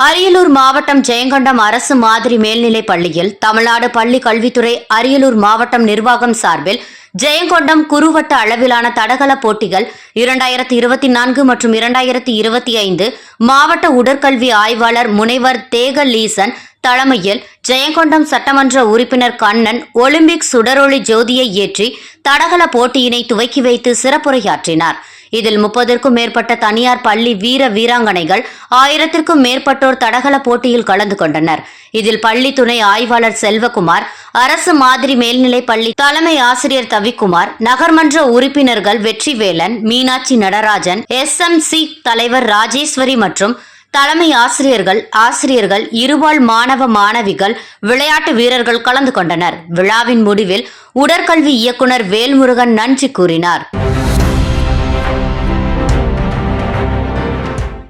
அரியலூர் மாவட்டம் ஜெயங்கொண்டம் அரசு மாதிரி மேல்நிலைப் பள்ளியில் தமிழ்நாடு பள்ளி கல்வித்துறை அரியலூர் மாவட்டம் நிர்வாகம் சார்பில் ஜெயங்கொண்டம் குறுவட்ட அளவிலான தடகள போட்டிகள் இரண்டாயிரத்தி இருபத்தி நான்கு மற்றும் இரண்டாயிரத்தி இருபத்தி ஐந்து மாவட்ட உடற்கல்வி ஆய்வாளர் முனைவர் தேக லீசன் தலைமையில் ஜெயங்கொண்டம் சட்டமன்ற உறுப்பினர் கண்ணன் ஒலிம்பிக் சுடரொளி ஜோதியை ஏற்றி தடகள போட்டியினை துவக்கி வைத்து சிறப்புரையாற்றினார். இதில் முப்பதற்கும் மேற்பட்ட தனியார் பள்ளி வீர வீராங்கனைகள் ஆயிரத்திற்கும் மேற்பட்டோர் தடகள போட்டியில் கலந்து கொண்டனர். இதில் பள்ளி துணை ஆய்வாளர் செல்வகுமார் அரசு மாதிரி மேல்நிலைப் பள்ளி தலைமை ஆசிரியர் தவிக்குமார் நகர்மன்ற உறுப்பினர்கள் Vetrivelan Meenakshi Natarajan S M C தலைவர் ராஜேஸ்வரி மற்றும் தலைமை ஆசிரியர்கள் ஆசிரியர்கள் இருபால் மாணவ மாணவிகள் விளையாட்டு வீரர்கள் கலந்து கொண்டனர். விழாவின் முடிவில் உடற்கல்வி இயக்குனர் வேல்முருகன் நன்றி கூறினார்.